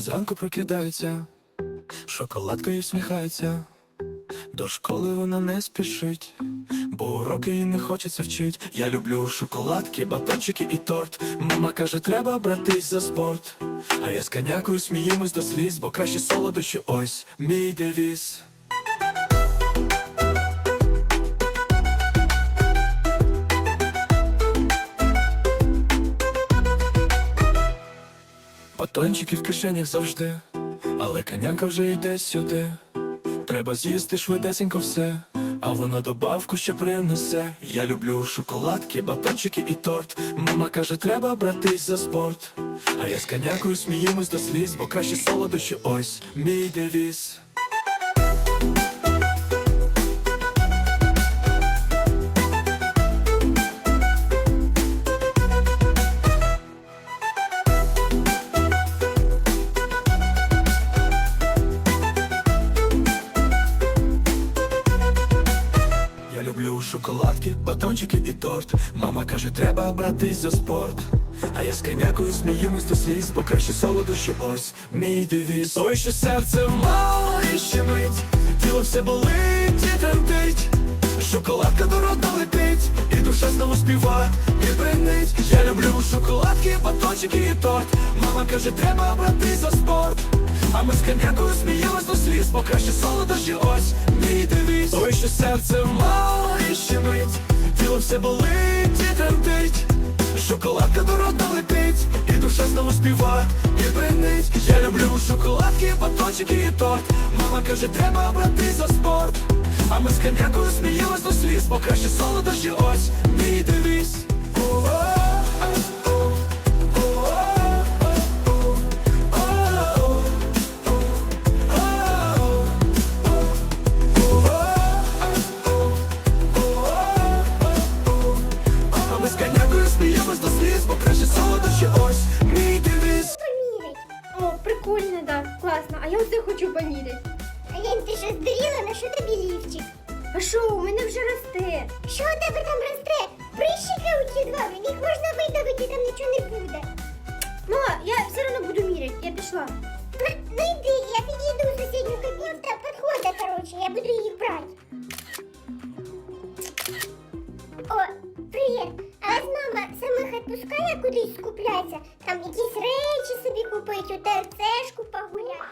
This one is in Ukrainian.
зранку прокидається, шоколадкою всміхається. До школи вона не спішить, бо уроки їй не хочеться вчить. Я люблю шоколадки, батончики і торт. Мама каже, треба братись за спорт. А я з конякою сміємось до сліз, бо краще солодощі ось мій девіз. Батончики в кишенях завжди, але коняка вже йде сюди. Треба з'їсти швидесенько все, а вона добавку ще принесе. Я люблю шоколадки, батончики і торт. Мама каже, треба братись за спорт. А я з конякою сміємось до сліз, бо краще солодощі ось мій девіз. Шоколадки, батончики і торт. Мама каже, треба братись за спорт. А я з конякою сміємось до сліз, бо краще солодощі ось мій девіз. Ой, що серце мало і ще мить, тіло все болить і тремтить. Шоколадка до рота летить, і душа знову співа і бренить. Я люблю шоколадки, батончики і торт. Мама каже, треба братись за спорт. А ми з конякою сміємось до сліз, бо краще солодощі ось мій девіз. Ой, що серце мало все болить і тремтить. Шоколадка до рота летить, і душа знову співа і бринить. Я люблю шоколадки, батончики і торт. Мама каже, треба брати за спорт. А ми з кам'якою сміялись до сліз, бо краще солодощі ось А ми сміємось до сліз, бо краще солодощі ось мій девіз. поміряй. О, прикольно, да, класно. А я оце хочу поміряти. Алін, ти що здуріла, на що тобі лівчик? А що, у мене вже росте. Що у тебе там росте? Прищики у ті два, їх можна видавити, там відпускає кудись скуплятися, там якісь речі собі купить, у ТРЦ-шку погуляти.